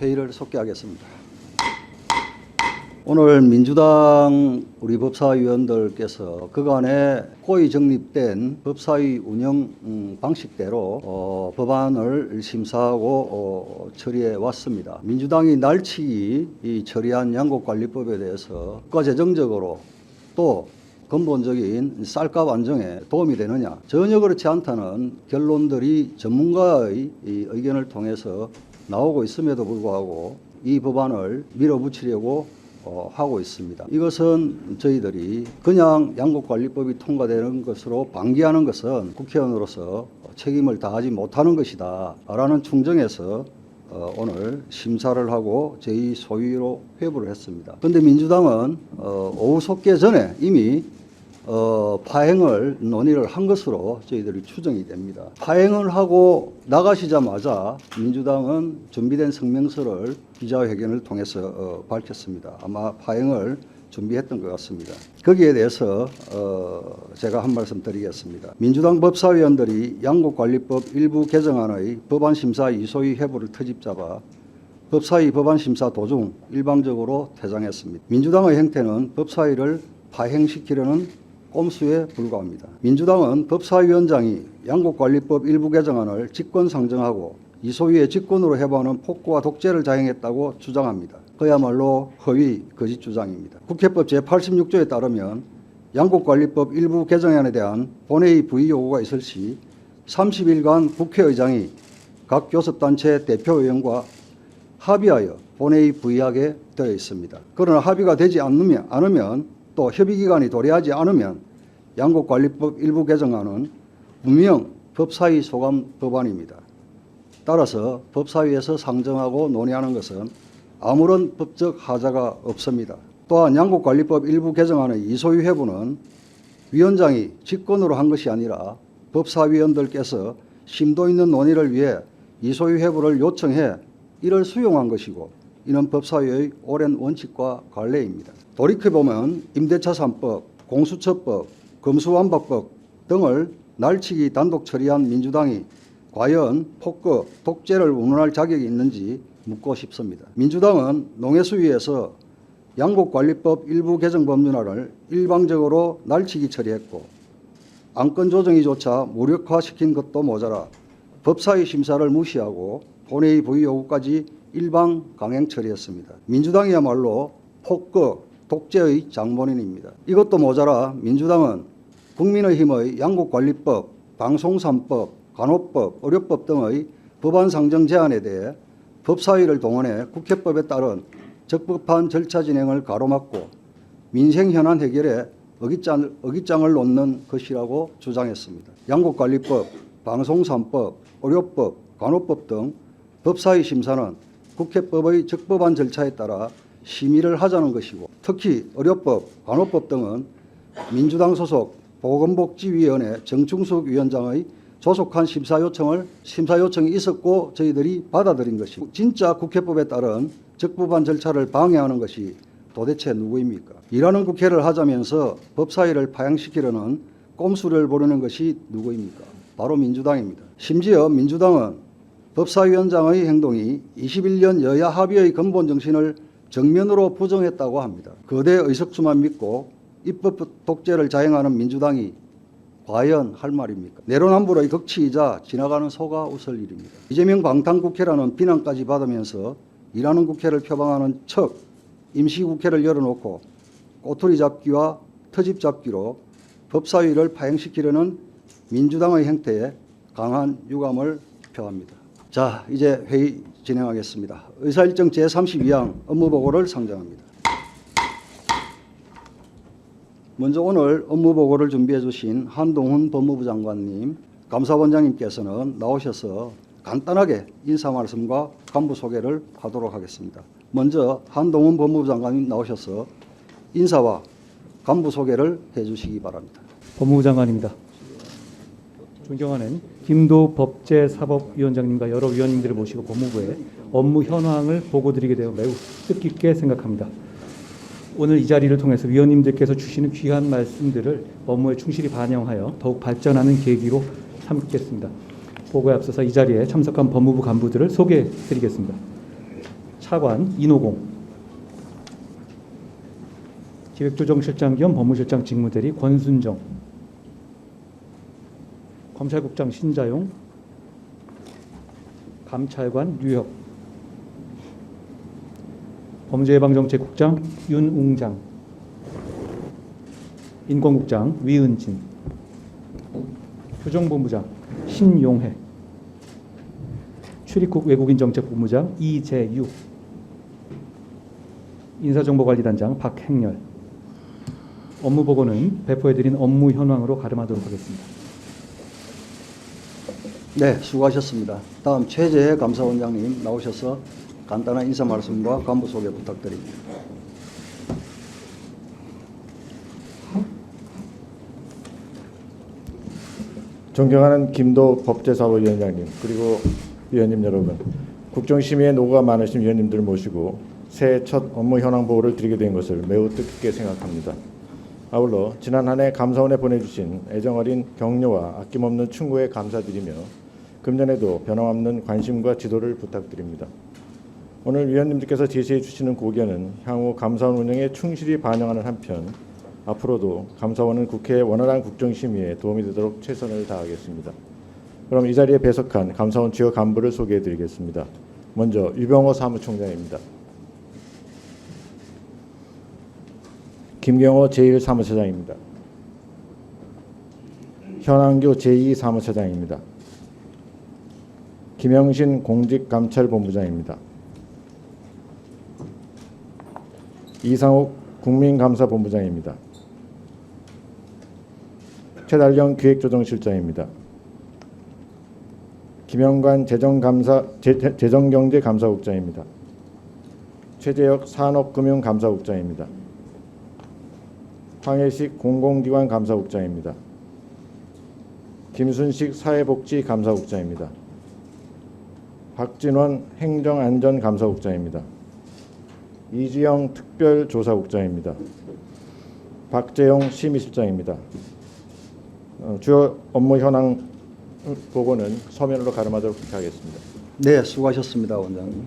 회의를 속개하겠습니다. 오늘 민주당 우리 법사위원들께서 그간에 고의 정립된 법사위 운영 음, 방식대로 어, 법안을 심사하고 어, 처리해 왔습니다. 민주당이 날치기 이 처리한 양곡관리법에 대해서 국가재정적으로 또 근본적인 쌀값 안정에 도움이 되느냐 전혀 그렇지 않다는 결론들이 전문가의 이 의견을 통해서 나오고 있음에도 불구하고 이 법안을 밀어붙이려고 어, 하고 있습니다. 이것은 저희들이 그냥 양곡관리법이 통과되는 것으로 방기하는 것은 국회의원으로서 책임을 다하지 못하는 것이다 라는 충정에서 어, 오늘 심사를 하고 저희 소위로 회부를 했습니다. 그런데 민주당은 어, 오후 속개 전에 이미 어, 파행을 논의를 한 것으로 저희들이 추정이 됩니다. 파행을 하고 나가시자마자 민주당은 준비된 성명서를 기자회견을 통해서 어, 밝혔습니다. 아마 파행을 준비했던 것 같습니다. 거기에 대해서 어, 제가 한 말씀 드리겠습니다. 민주당 법사위원들이 양곡관리법 일부 개정안의 법안 심사 이소위 회부를 터집잡아 법사위 법안 심사 도중 일방적으로 퇴장했습니다. 민주당의 행태는 법사위를 파행시키려는 꼼수에 불과합니다. 민주당은 법사위원장이 양곡관리법 일부 개정안을 직권 상정하고 이소위의 직권으로 해부하는 폭거와 독재를 자행했다고 주장합니다. 그야말로 허위 거짓 주장입니다. 국회법 제86조에 따르면 양곡관리법 일부 개정안에 대한 본회의 부의 요구가 있을 시 30일간 국회의장이 각 교섭단체 대표의원과 합의하여 본회의 부의하게 되어 있습니다. 그러나 합의가 되지 않으면 또 협의기간이 도래하지 않으면 양곡관리법 일부 개정안은 분명 법사위 소감 법안입니다. 따라서 법사위에서 상정하고 논의하는 것은 아무런 법적 하자가 없습니다. 또한 양곡관리법 일부 개정안의 이소위 회부는 위원장이 직권으로 한 것이 아니라 법사위원들께서 심도 있는 논의를 위해 이소위 회부를 요청해 이를 수용한 것이고 이는 법사위의 오랜 원칙과 관례입니다. 돌이켜보면 임대차 3법, 공수처법, 검수완박법 등을 날치기 단독 처리한 민주당이 과연 폭거, 독재를 운운할 자격이 있는지 묻고 싶습니다. 민주당은 농해수위에서 양곡관리법 일부 개정 법률안을 일방적으로 날치기 처리했고 안건 조정이조차 무력화시킨 것도 모자라 법사위 심사를 무시하고 본회의 부의 요구까지 일방 강행 처리했습니다. 민주당이야말로 폭거, 독재의 장본인입니다. 이것도 모자라 민주당은 국민의힘의 양곡관리법, 방송3법, 간호법, 의료법 등의 법안 상정 제안에 대해 법사위를 동원해 국회법에 따른 적법한 절차 진행을 가로막고 민생 현안 해결에 어깃장, 어깃장을 놓는 것이라고 주장했습니다. 양곡관리법, 방송3법, 의료법, 간호법 등 법사위 심사는 국회법의 적법한 절차에 따라 심의를 하자는 것이고 특히 의료법, 간호법 등은 민주당 소속 보건복지위원회 정충숙 위원장의 조속한 심사 요청을 심사 요청이 있었고 저희들이 받아들인 것이고 진짜 국회법에 따른 적법한 절차를 방해하는 것이 도대체 누구입니까? 일하는 국회를 하자면서 법사위를 파양시키려는 꼼수를 부르는 것이 누구입니까? 바로 민주당입니다. 심지어 민주당은 법사위원장의 행동이 21년 여야 합의의 근본 정신을 정면으로 부정했다고 합니다. 거대 의석수만 믿고 입법 독재를 자행하는 민주당이 과연 할 말입니까? 내로남불의 극치이자 지나가는 소가 웃을 일입니다. 이재명 방탄국회라는 비난까지 받으면서 일하는 국회를 표방하는 척 임시국회를 열어놓고 꼬투리 잡기와 터집 잡기로 법사위를 파행시키려는 민주당의 행태에 강한 유감을 표합니다. 자, 이제 회의 진행하겠습니다. 의사일정 제32항 업무보고를 상정합니다. 먼저 오늘 업무보고를 준비해 주신 한동훈 법무부 장관님, 감사원장님께서는 나오셔서 간단하게 인사 말씀과 간부 소개를 하도록 하겠습니다. 먼저 한동훈 법무부 장관님 나오셔서 인사와 간부 소개를 해 주시기 바랍니다. 법무부 장관입니다. 존경하는 김도 법제사법위원장님과 여러 위원님들을 모시고 법무부에 업무 현황을 보고드리게 되어 매우 뜻깊게 생각합니다. 오늘 이 자리를 통해서 위원님들께서 주시는 귀한 말씀들을 업무에 충실히 반영하여 더욱 발전하는 계기로 삼겠습니다. 보고에 앞서서 이 자리에 참석한 법무부 간부들을 소개해 드리겠습니다. 차관 인호공 기획조정실장 겸 법무실장 직무대리 권순정 검찰국장 신자용 감찰관 류혁 범죄예방정책국장 윤웅장 인권국장 위은진 표정본부장 신용해 출입국 외국인정책본부장 이재유 인사정보관리단장 박행렬 업무보고는 배포해드린 업무 현황으로 가름하도록 하겠습니다. 네, 수고하셨습니다. 다음 최재 감사원장님 나오셔서 간단한 인사 말씀과 간부 소개 부탁드립니다. 존경하는 김도 법제사법위원장님 그리고 위원님 여러분 국정심의에 노고가 많으신 위원님들 모시고 새해 첫 업무 현황 보고를 드리게 된 것을 매우 뜻깊게 생각합니다. 아울러 지난 한 해 감사원에 보내주신 애정어린 격려와 아낌없는 충고에 감사드리며 금년에도 변함없는 관심과 지도를 부탁드립니다. 오늘 위원님들께서 제시해 주시는 고견은 향후 감사원 운영에 충실히 반영하는 한편 앞으로도 감사원은 국회의 원활한 국정심의에 도움이 되도록 최선을 다하겠습니다. 그럼 이 자리에 배석한 감사원 주요 간부를 소개해 드리겠습니다. 먼저 유병호 사무총장입니다. 김경호 제1사무처장입니다. 현안교 제2사무처장입니다. 김영신 공직감찰본부장입니다. 이상욱 국민감사본부장입니다. 최달령 기획조정실장입니다. 김영관 재정감사 재- 재- 재정경제감사국장입니다. 최재혁 산업금융감사국장입니다. 황혜식 공공기관감사국장입니다. 김순식 사회복지감사국장입니다. 박진원 행정안전감사국장입니다. 이지영 특별조사국장입니다. 박재용 심의실장입니다. 어, 주요 업무 현황 보고는 서면으로 가름하도록 하겠습니다. 네, 수고하셨습니다, 원장님.